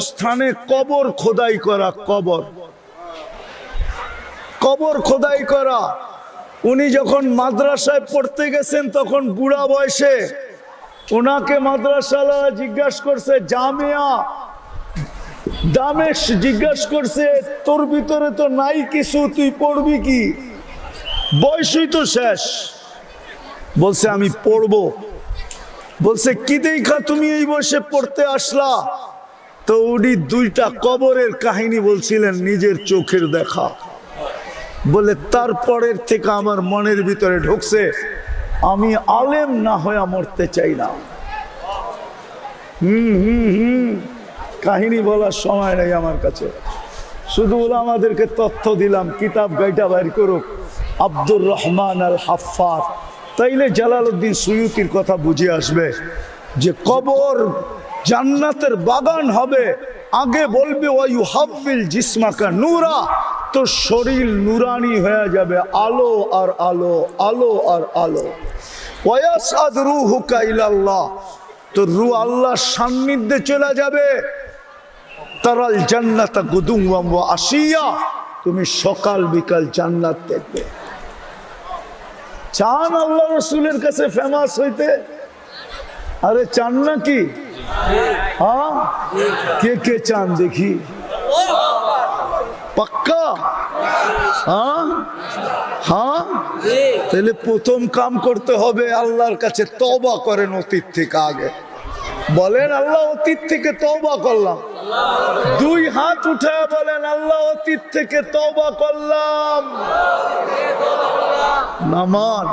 কবরস্থানে কবর খোদাই করা কবর। কবর খোদাই করা। উনি যখন মাদ্রাসায় পড়তে গেছেন, তখন বুড়া বয়সে ওনাকে মাদ্রাসালা জিজ্ঞাসা করছে, জামিয়া, দামেশ জিজ্ঞাসা করছে, তোর ভিতরে তো নাই কিছু, তুই পড়বি কি? বয়সই তো শেষ। বলছে, আমি পড়ব। বলছে, কি দেখা তুমি এই বয়সে পড়তে আসলা? তো উনি দুইটা কবরের কাহিনী বলছিলেন নিজের চোখের দেখা। বলে তারপরের থেকে আমার মনের ভিতরে ঢুকছে, আমি আলেম না হয়ে মরতে চাই না। হুম হুম হুম। কাহিনী বলার সময় নেই আমার কাছে। শুধু আমাদেরকে তথ্য দিলাম, কিতাব গাইটা বাইর করুক। আব্দুর রহমান আল হাফার তাইলে জালালউদ্দিন সুয়ুতির কথা বুঝে আসবে যে কবর জান্নাতের বাগান হবে। আগে বলবে, ওয়ায়ু হাফিল জিসমাকা নূরা। তো শরীর নুরানি হয়ে যাবে, আলো আর আলো আলো আর আলো। ওয়াসাদ রুহুকা ইলাল্লাহ। তো রু আল্লাহর সান্নিধ্যে চলে যাবে। তারাল জান্নাতা গুদুম আসিয়া। তুমি সকাল বিকাল জান্নাত দেখবে। চান আল্লাহ রসুলের কাছে ফেমাস হইতে। আরে চান নাকি? হ্যাঁ? কে কে চান দেখি। পাক্কা? হ্যাঁ? হ্যাঁ? তাহলে প্রথম কাম করতে হবে আল্লাহর কাছে তবা করেন অতীত থেকে আগে। বলেন, আল্লাহ, অতীত থেকে তবা করলাম। দুই হাত উঠায় বলেন, আল্লাহ, অতীত থেকে তবা করলাম। নামান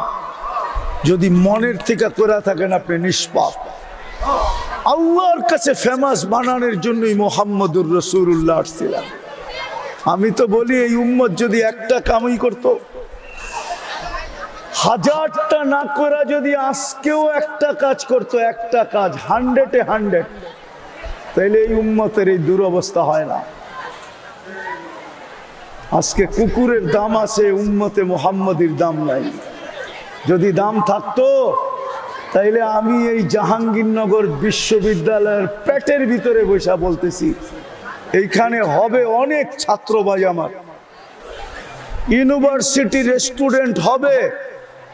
যদি মনের থেকে করে থাকেন আপনি নিষ্পাপ। আল্লাহর কাছে ফেমাস বানানোর জন্যই মোহাম্মদুর রসুল্লাহ ছিলেন আমি তো বলি, এই উম্মত যদি একটা কামই করত, হাজারটা না করা যদি আজকেও একটা কাজ করত, একটা কাজ হান্ড্রেডে হান্ড্রেড তাইলে এই উম্মতের এই দুরবস্থা হয় না। আজকে কুকুরের দাম আছে, উম্মতে মোহাম্মদীর দাম নাই। যদি দাম থাকতো, তাইলে আমি এই জাহাঙ্গীরনগর বিশ্ববিদ্যালয়ের পেটের ভিতরে বসা বলতেছি, এইখানে হবে অনেক ছাত্রবাজ আমার। ইউনিভার্সিটির স্টুডেন্ট হবে,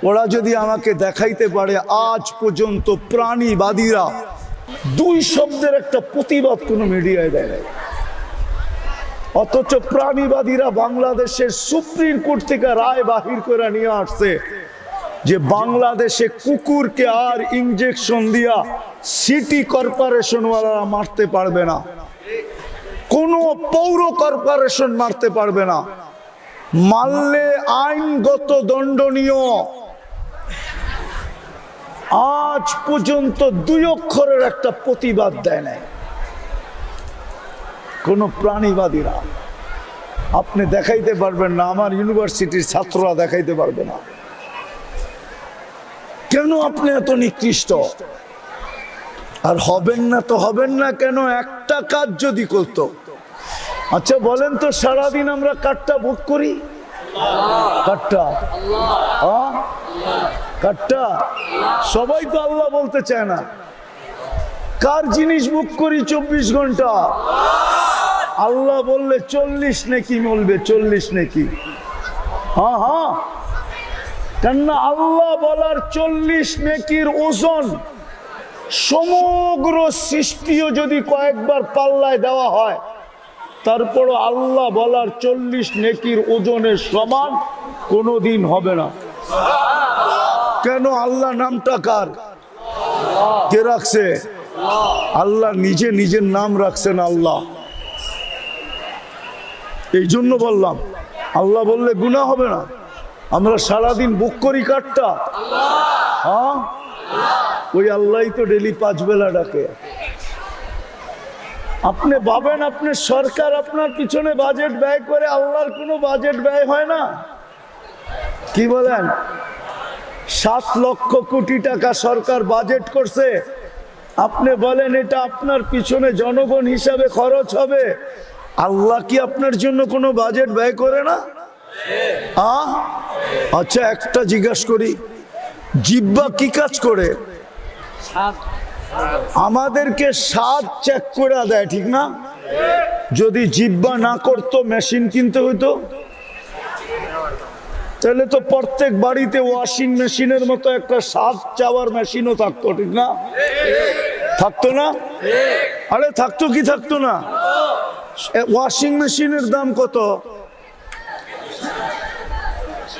ওরা যদি আমাকে দেখাইতে পারে, আজ পর্যন্ত প্রাণীবাদীরা, দুই শব্দের একটা প্রতিবাদ কোনো মিডিয়ায় দেয় নাই। অথচ প্রাণীবাদীরা বাংলাদেশের সুপ্রিম কোর্ট থেকে রায় বাহির করে নিয়ে আসছে। যে বাংলাদেশে কুকুরকে আর ইঞ্জেকশন দিয়া সিটি কর্পোরেশনওয়ালারা মারতে পারবে না। কোনো পৌর কর্পোরেশন মারতে পারবে না। মারলে আইনগত দণ্ডনীয়। আজ পর্যন্ত দুই অক্ষরের একটা প্রতিবাদ দেয় নাই। কোন প্রাণীবাদীরা। আপনি দেখাইতে পারবেন না, আমার ইউনিভার্সিটির ছাত্ররা দেখাইতে পারবে না। কেন আপনি এত নিকৃষ্ট? আর হবেন না তো হবেন না কেন? একটা কাজ যদি করতো। আচ্ছা বলেন তো সারাদিন আমরা কাঠটা ভোগ করি? কাঠটা? হ্যাঁ? কাঠটা? সবাই তো আল্লাহ বলতে চায় না। কার জিনিস বুক করি চব্বিশ ঘণ্টা? আল্লাহ বললে চল্লিশ নাকি বলবে চল্লিশ নাকি। হ্যাঁ হ্যাঁ। কেননা আল্লাহ বলার চল্লিশ নেকির ওজন সমগ্র সৃষ্টিও যদি কয়েকবার পাল্লায় দেওয়া হয়, তারপরও আল্লাহ বলার চল্লিশ নেকির ওজনের সমান কোনো দিন হবে না। কেন আল্লাহ নামটা কার? কে রাখছে? আল্লাহ নিজে নিজের নাম রাখছেন আল্লাহ। এই জন্য বললাম, আল্লাহ বললে গুণা হবে না। আমরা সারাদিন বুক করি কাঠটা হ্যাঁ? ওই আল্লাহ তো ডেলি পাঁচ বেলা ডাকে। আপনি ভাবেন আপনি সরকার, আপনার পিছনে বাজেট ব্যয় করে আল্লাহর কোনো বাজেট ব্যয় হয় না? কি বলেন? সাত লক্ষ কোটি টাকা সরকার বাজেট করছে। আপনি বলেন এটা আপনার পিছনে জনগণ হিসাবে খরচ হবে। আল্লাহ কি আপনার জন্য কোনো বাজেট ব্যয় করে না? আচ্ছা একটা জিজ্ঞাসা করি। জিব্বা কি কাজ করে? আমাদেরকে স্বাদ চেক করে দেয়, ঠিক না? যদি জিব্বা না করতো মেশিন কিনতে হইতো? তাহলে তো প্রত্যেক বাড়িতে ওয়াশিং মেশিনের মতো একটা সাপ চাওয়ার মেশিনও থাকতো, ঠিক না? থাকতো না? আরে, থাকতো কি থাকতো না? ওয়াশিং মেশিনের দাম কত?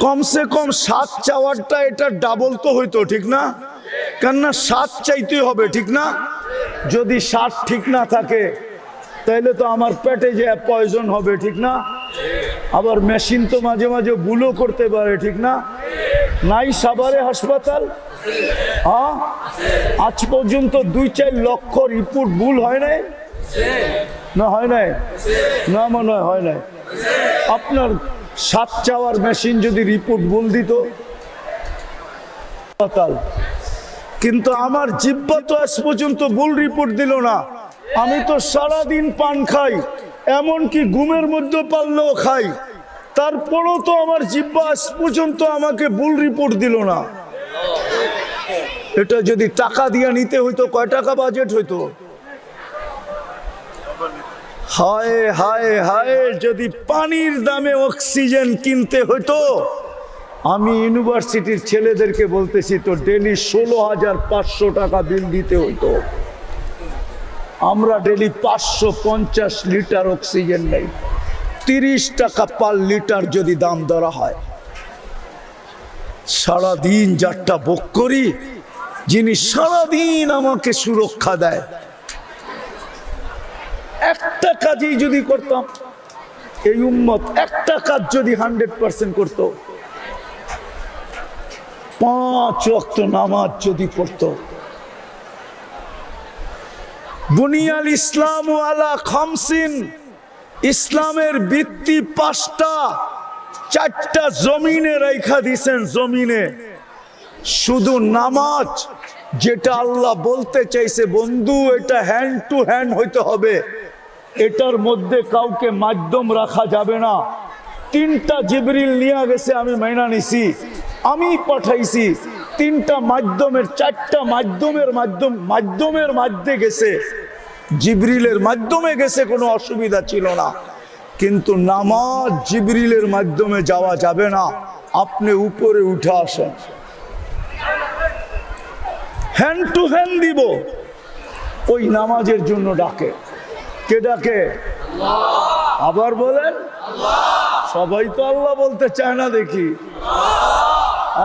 কমসে কম সাত চাওয়ারটা এটা ডাবল তো হইতো, ঠিক না? কেননা সাত চাইতে হবে, ঠিক না? যদি সাত ঠিক না থাকে, তাইলে তো আমার পেটে যে পয়জন হবে, ঠিক না? আবার মেশিন তো মাঝে মাঝে ভুলও করতে পারে, ঠিক না? নাই সাভারে হাসপাতাল? হ্যাঁ? আজ পর্যন্ত দুই চার লক্ষ রিপোর্ট ভুল হয় নাই? না, হয় নাই? না মনে হয় হয় নাই। আপনার সাত চাওয়ার মেশিন যদি রিপোর্ট ভুল দিত কিন্তু আমার জিব্বা তো আজ পর্যন্ত ভুল রিপোর্ট দিল না। আমি তো সারাদিন পান খাই, এমনকি ঘুমের মধ্যে পারলেও খাই। তারপরও তো আমার জিব্বা আজ পর্যন্ত আমাকে ভুল রিপোর্ট দিল না। এটা যদি টাকা দিয়ে নিতে হইতো, কয় টাকা বাজেট হইতো? হায় হায় হায়, যদি পানির দামে অক্সিজেন কিনতে হইতো, আমি ইউনিভার্সিটির ছেলেদেরকে বলতেছি তো ডেলি ষোলো হাজার পাঁচশো টাকা বিল দিতে হইতো। আমরা ডেলি পাঁচশো পঞ্চাশ লিটার অক্সিজেন নেই। তিরিশ টাকা পার লিটার যদি দাম ধরা হয়। সারাদিন যারটা ভোগ করি, যিনি সারাদিন আমাকে সুরক্ষা দেয় একটা কাজই যদি করতাম, এই উম্মত একটা কাজ যদি হান্ড্রেড পার্সেন্ট করতো, পাঁচ রক্ত নামাজ যদি পড়তো। বুনিয়াল ইসলাম আলা খামসিন, ইসলামের ভিত্তি পাঁচটা, চারটা জমিনে রেখা দিছেন জমিনে। শুধু নামাজ যেটা আল্লাহ বলতে চাইছে, বন্ধু, এটা হ্যান্ড টু হ্যান্ড হইতে হবে। এটার মধ্যে কাউকে মাধ্যম রাখা যাবে না। তিনটা জিবরিল নিয়ে গেছে, আমি মাইনা নিছি আমি পাঠাইছি। তিনটা মাধ্যমের, চারটা মাধ্যমের মাধ্যম মাধ্যমের মাধ্যমে গেছে। জিবরিলের মাধ্যমে গেছে, কোনো অসুবিধা ছিল না। কিন্তু নামাজ জিবরিলের মাধ্যমে যাওয়া যাবে না। আপনি উপরে উঠে আসেন। হ্যান্ড টু হ্যান্ড দিব। ওই নামাজের জন্য ডাকে। কে ডাকে? আবার বলেন? সবাই তো আল্লাহ বলতে চায় না দেখি।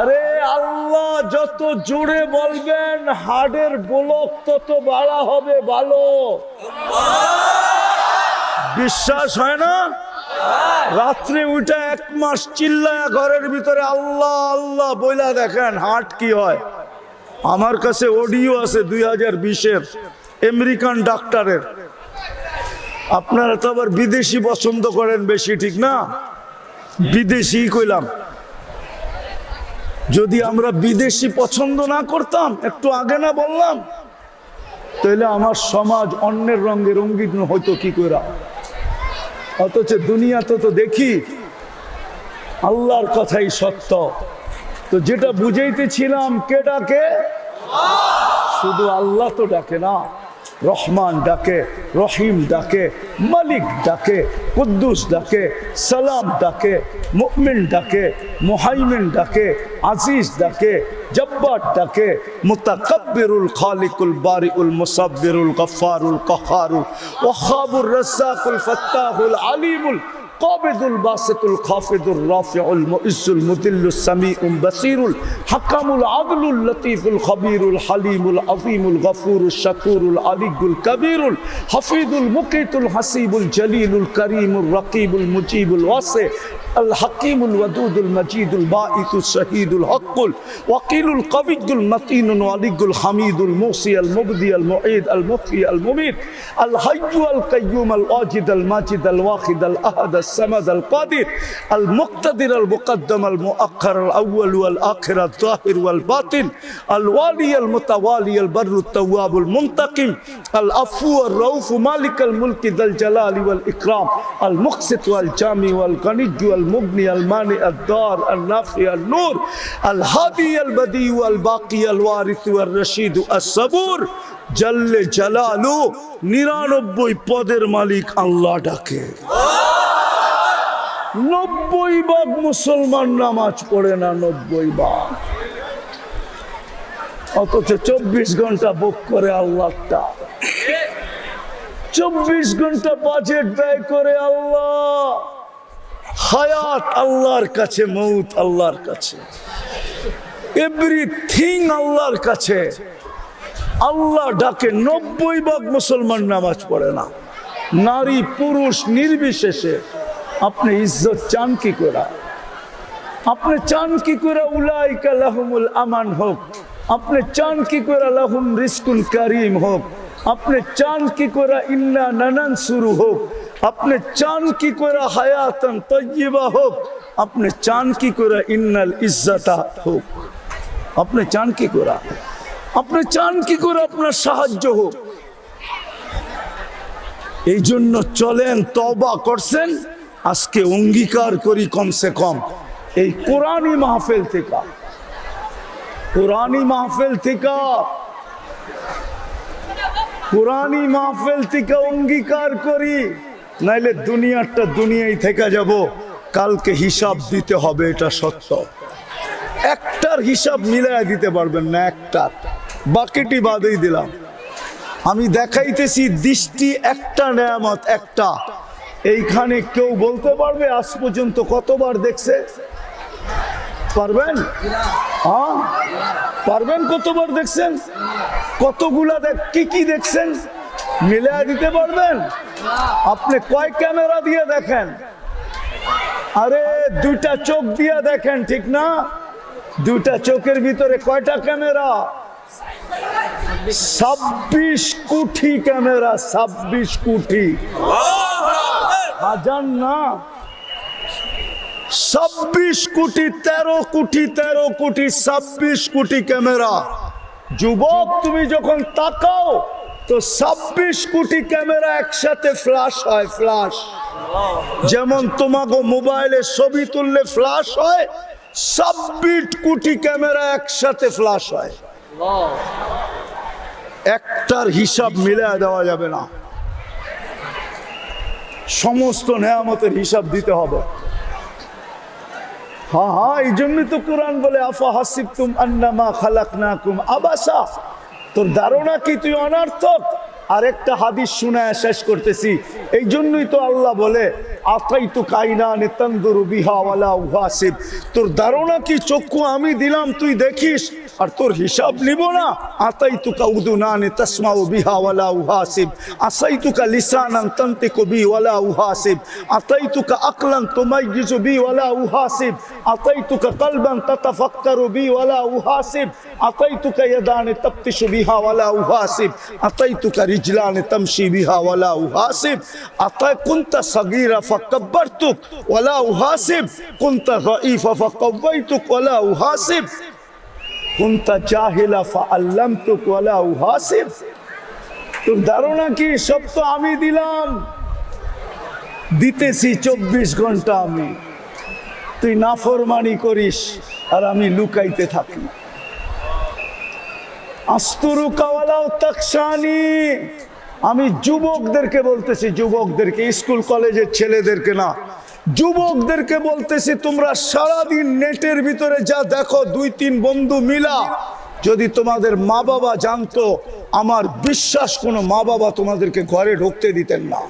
আরে আল্লাহ যত জোরে বলবেন, হাড়ের গোলক তত বাড়া হবে ভালো। বিশ্বাস হয় না? রাত্রে উঠে এক মাস চিল্লায় ঘরের ভিতরে আল্লাহ আল্লাহ বইলা দেখেন হাট কি হয়। আমার কাছে অডিও আছে দুই হাজার বিশের, আমেরিকান ডাক্তারের। আপনারা তো আবার বিদেশি পছন্দ করেন বেশি ঠিক না? বিদেশি কইলাম। যদি আমরা বিদেশি পছন্দ না করতাম একটু আগে না বললাম তাহলে আমার সমাজ অন্যের রঙে রঙ্গিন হয়তো কি করে অথচ দুনিয়াতে তো দেখি আল্লাহর কথাই সত্য। তো যেটা বুঝাইতেছিলাম কে ডাকে? শুধু আল্লাহ তো ডাকে না। রহমান ডাকে, রহিম ডাকে, মালিক ডাকে, কুদ্দুস ডাকে, সালাম ডাকে, মুমিন ডাকে, মোহাইমিন ডাকে, আজিজ ডাকে, জব্বার ডাকে, মুতাকাব্বিরুল খালিকুল বারিউল মুসাব্বিরুল গফফারুল কহারুল ওয়াহাবুর রাজ্জাকুল ফাত্তাহুল আলিমুল قابض الباسط الخافض الرافع المؤز المذل السميع بصير الحكم العدل اللطيف الخبير الحليم العظيم الغفور الشكور العلي الكبير الحفيظ المقيت الحسيب الجليل الكريم الرقيب المجيب الواسع الحكيم الودود المجيد الباعث الشهيد الحق الوكيل القوي المتين الولي الحميد الموصي المبدي المعيد المحيي المميت الحي القيوم الواجد الماجد الواحد الأحد الصمد القادر المقتدر المقدم المؤخر الأول والآخر الظاهر والباطن الوالي المتوالي البر التواب المنتقم العفو الرؤوف مالك الملك ذا الجلال والإكرام المقسط والجامع والغني المغني المانع الدار النافع النور الهادي البديع الباقي الوارث والرشيد الصبور জাল্লে জালালু নিরানব্বই পদের মালিক আল্লাহ ডাকে নব্বই ভাগ মুসলমান নামাজ পড়ে না নব্বই ভাগ অথচ চব্বিশ ঘন্টা বুক করে আল্লাহটা চব্বিশ ঘন্টা বাজেট ব্যয় করে আল্লাহ হায়াত আল্লাহর কাছে, মৌত আল্লাহর কাছে। এভরিথিং আল্লাহর কাছে। আল্লাহ ডাকে নব্বই ভাগ মুসলমান নামাজ পড়ে না। নারী, পুরুষ, নির্বিশেষে আপনি ইজ্জত চান কি করে? আপনি চান কি করে উলাইকা লাহুমুল আমান হোক? আপনি চান কি করে লাহুম রিস্কুল কারিম হোক? আপনি চান কি করে ইন্না নানান শুরু হোক? আপনি চান কি করে হায়াতান তৈবা হোক? আপনি চান কি করে ইন্নাল ইজ্জতা হোক? আপনি চান কি করে? আপনি চান কি করে আপনার সাহায্য হোক? এই জন্য চলেন তবা করছেন, আজকে অঙ্গীকার করি কমসে কম। এই কোরআনই মাহফিল থেকে। কোরআনই মাহফিল থেকে। কোরআনই মাহফিল থেকে অঙ্গীকার করি, নাইলে দুনিয়াটা দুনিয়ায় থেকে যাব। কালকে হিসাব দিতে হবে, এটা সত্য। একটার হিসাব মিলাই দিতে পারবেন না, একটার। বাকিটি বাদেই দিলাম। আমি দেখাইতেছি দৃষ্টি একটা, নেয়ামত একটা। এইখানে কেউ বলতে পারবে, আজ পর্যন্ত কতবার দেখছে? পারবেন? হ্যাঁ? পারবেন? কতবার দেখছেন? কতগুলা দেখ কি কি দেখছেন? মিলে দিতে পারবেন? আপনি কয় ক্যামেরা দিয়ে দেখেন? আরে দুইটা চোখ দিয়ে দেখেন ঠিক না? দুইটা চোখের ভিতরে কয়টা ক্যামেরা? ছাব্বিশ কোটি ক্যামেরা ছাব্বিশ কোটি। হাজার না? ছাব্বিশ কোটি, তেরো কোটি তেরো কোটি, ছাব্বিশ কোটি ক্যামেরা। যুবক, তুমি যখন তাকাও, তো ছাব্বিশ কোটি ক্যামেরা একসাথে ফ্লাশ হয় ফ্লাশ যেমন তোমাকে মোবাইলে ছবি তুললে ফ্ল্যাশ হয়, ছাব্বিশ কোটি ক্যামেরা একসাথে ফ্ল্যাশ হয়। একটার হিসাব মিলে দেওয়া যাবে না। সমস্ত নেয়ামতের হিসাব দিতে হবে। হ্যাঁ হা, এই জন্যই তো কোরআন বলে, আফা হাসিব তুম আন্নামা খালাক না কুম আবাসা। তোর ধারণা কি? তুই অনার্থক। আরেকটা হাদিস শুনায় শেষ করতেছি। এই জন্যই তো আল্লাহ বলে আতাই তো কাইনা নেতন্দুরু বিহা ওয়ালা উহাসিব তোর ধারণা কি? চক্ষু আমি দিলাম, তুই দেখিস। আর তোর হিসাব নিব না? আতাই তুকা উদুনানে তসমাউ বিহা ওয়ালা উহাসিব আসাই তুকা লিসানান তান্তিকু বি ওয়ালা উহাসিব আতাই তুকা আকলান তুমাইয়িজু বি ওয়ালা উহাসিব আতাই তুকা কলবান তাতাফাক্কারু বি ওয়ালা উহাসিব আতাই তুকা ইয়াদানে তাফতিশু বিহা ওয়ালা উহাসিব আতাই তুকা রিজলানে তামশি বিহা ওয়ালা উহাসিব আতাই কুনতা সাগীরা ফাকাব্বারতুক ওয়ালা উহাসিব কুনতা গাইফা ফাকাওয়াইতুক ওয়ালা উহাসিব কুনতা জাহিলা ফাআল্লামতুক ওয়ালা উহাসিব তোর ধারণা কি? সব তো আমি দিলাম। দিতেছি চব্বিশ ঘণ্টা আমি। তুই নাফরমানি করিস আর আমি লুকাইতে থাকি। আমি যুবকদেরকে বলতেছি, যুবকদেরকে, স্কুল, কলেজের ছেলেদেরকে না। যুবকদেরকে বলতেছি, তোমরা সারাদিন নেটের ভিতরে যা দেখো, দুই তিন বন্ধু মিলা, যদি তোমাদের মা বাবা জানতো, আমার বিশ্বাস কোনো মা বাবা তোমাদেরকে ঘরে ঢুকতে দিতেন না।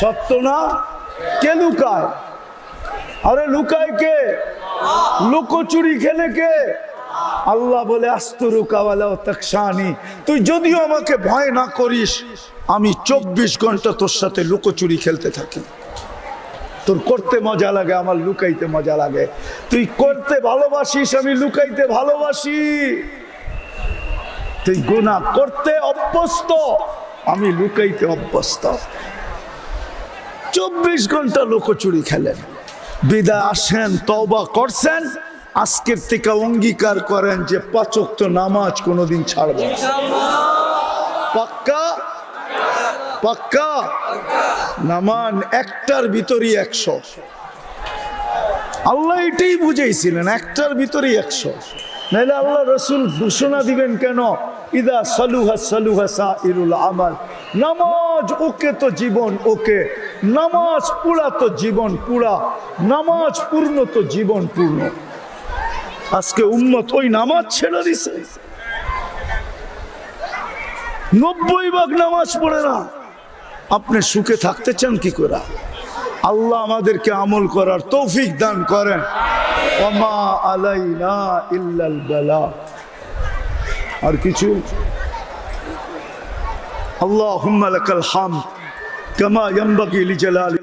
সত্য না? কে লুকায়? আরে লুকায় কে? লুকোচুরি খেলে কে? আল্লাহ বলে আস্তরু কাওয়ালা তাকসানি তুই যদিও আমাকে ভয় না করিস, আমি চব্বিশ ঘণ্টা তোর সাথে লুকোচুরি খেলতে থাকি। তোর করতে মজা লাগে, আমার লুকাইতে মজা লাগে। তুই করতে ভালোবাসিস, আমি লুকাইতে ভালোবাসি। তুই গুণা করতে অভ্যস্ত, আমি লুকাইতে অভ্যস্ত। চব্বিশ ঘণ্টা লুকোচুরি খেলেন। বিদায় আসেন, তওবা করছেন। আজকের থেকে অঙ্গীকার করেন যে পাচক তো নামাজ কোনোদিন ছাড়বে। পাক্কা? পাক্কা? নামান একটার ভিতরই একশো। আল্লাহ এটাই বুঝেছিলেন একটার ভিতরই একশো। নাহলে আল্লাহ রসুল ঘোষণা দিবেন কেন? ইদা সালুহা সালুহা সাইরুল আমাল। নামাজ ওকে তো জীবন ওকে। নামাজ পুরা তো জীবন পুরা। নামাজ পূর্ণ তো জীবন পূর্ণ। আজকে উম্মত ওই নামাজ ছেড়ে দিছে। নব্বই ভাগ নামাজ পড়ে না। আপনি সুখে থাকতে চান কি করে? আল্লাহ আমাদেরকে আমল করার তৌফিক দান করেন। আলাইনা আর কিছু? হামদ। কামা ইয়ানবাগি লিজালালি